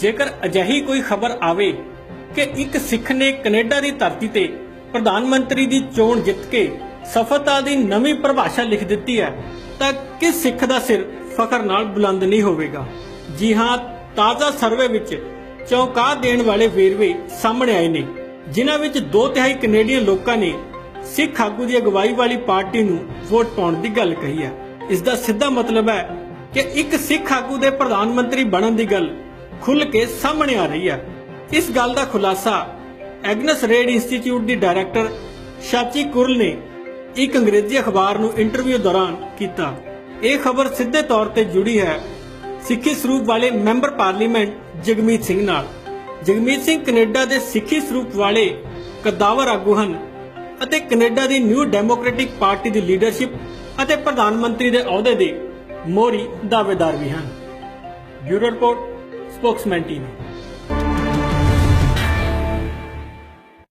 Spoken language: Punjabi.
ਜੇਕਰ ਅਜਿਹੀ ਕੋਈ ਖਬਰ ਆਵੇ ਕਿ ਇੱਕ ਸਿੱਖ ਨੇ ਕੈਨੇਡਾ ਦੀ ਧਰਤੀ ਤੇ ਪ੍ਰਧਾਨ ਮੰਤਰੀ ਦੀ ਚੋਣ ਜਿੱਤ ਕੇ ਸਫਲਤਾ ਦੀ ਨਵੀਂ ਪਰਿਭਾਸ਼ਾ ਲਿਖ ਦਿੱਤੀ ਹੈ, ਤਾਂ ਕਿਸ ਸਿੱਖ ਦਾ ਸਿਰ ਫਖਰ ਨਾਲ ਬੁਲੰਦ ਨਹੀਂ ਹੋਵੇਗਾ? ਜੀ ਹਾਂ, ਤਾਜ਼ਾ ਸਰਵੇ ਵਿੱਚ ਚੌਂਕਾ ਦੇਣ ਵਾਲੇ ਵੇਰਵੇ ਸਾਹਮਣੇ ਆਏ ਨੇ, ਜਿਨ੍ਹਾਂ ਵਿੱਚ ਦੋ ਤਿਹਾਈ ਕੈਨੇਡੀਅਨ ਲੋਕਾਂ ਨੇ ਸਿੱਖ ਆਗੂ ਦੀ ਅਗਵਾਈ ਵਾਲੀ ਪਾਰਟੀ ਨੂੰ ਵੋਟ ਪਾਉਣ ਦੀ ਗੱਲ ਕਹੀ ਹੈ। ਇਸ ਦਾ ਸਿੱਧਾ ਮਤਲਬ ਹੈ ਕਿ ਇੱਕ ਸਿੱਖ ਆਗੂ ਦੇ ਪ੍ਰਧਾਨ ਮੰਤਰੀ ਬਣਨ ਦੀ ਗੱਲ ਖੁੱਲ੍ਹ ਕੇ ਸਾਹਮਣੇ ਆ ਰਹੀ ਹੈ। ਇਸ ਗੱਲ ਦਾ ਖੁਲਾਸਾ ਐਗਨਸ ਰੇਡ ਇੰਸਟੀਚਿਊਟ ਦੀ ਡਾਇਰੈਕਟਰ ਸ਼ਾਚੀ ਕੁਰਲ ਨੇ ਇੱਕ ਅੰਗਰੇਜ਼ੀ ਅਖਬਾਰ ਨੂੰ ਇੰਟਰਵਿਊ ਦੌਰਾਨ ਕੀਤਾ। ਇਹ ਖਬਰ ਸਿੱਧੇ ਤੌਰ ਤੇ ਜੁੜੀ ਹੈ ਸਿੱਖੀ ਸਰੂਪ ਵਾਲੇ ਮੈਂਬਰ ਪਾਰਲੀਮੈਂਟ ਜਗਮੀਤ ਸਿੰਘ ਨਾਲ। ਜਗਮੀਤ ਸਿੰਘ ਕੈਨੇਡਾ ਦੇ ਸਿੱਖੀ ਸਰੂਪ ਵਾਲੇ ਕਦਾਵਰ ਆਗੂ ਹਨ ਅਤੇ ਕੈਨੇਡਾ ਦੀ ਨਿਊ ਡੈਮੋਕ੍ਰੈਟਿਕ ਪਾਰਟੀ ਦੀ ਲੀਡਰਸ਼ਿਪ ਅਤੇ ਪ੍ਰਧਾਨ ਮੰਤਰੀ ਦੇ ਅਹੁਦੇ ਦੇ ਮੋਹਰੀ ਦਾਅਵੇਦਾਰ ਵੀ ਹਨ। Bureau report Spokesman TV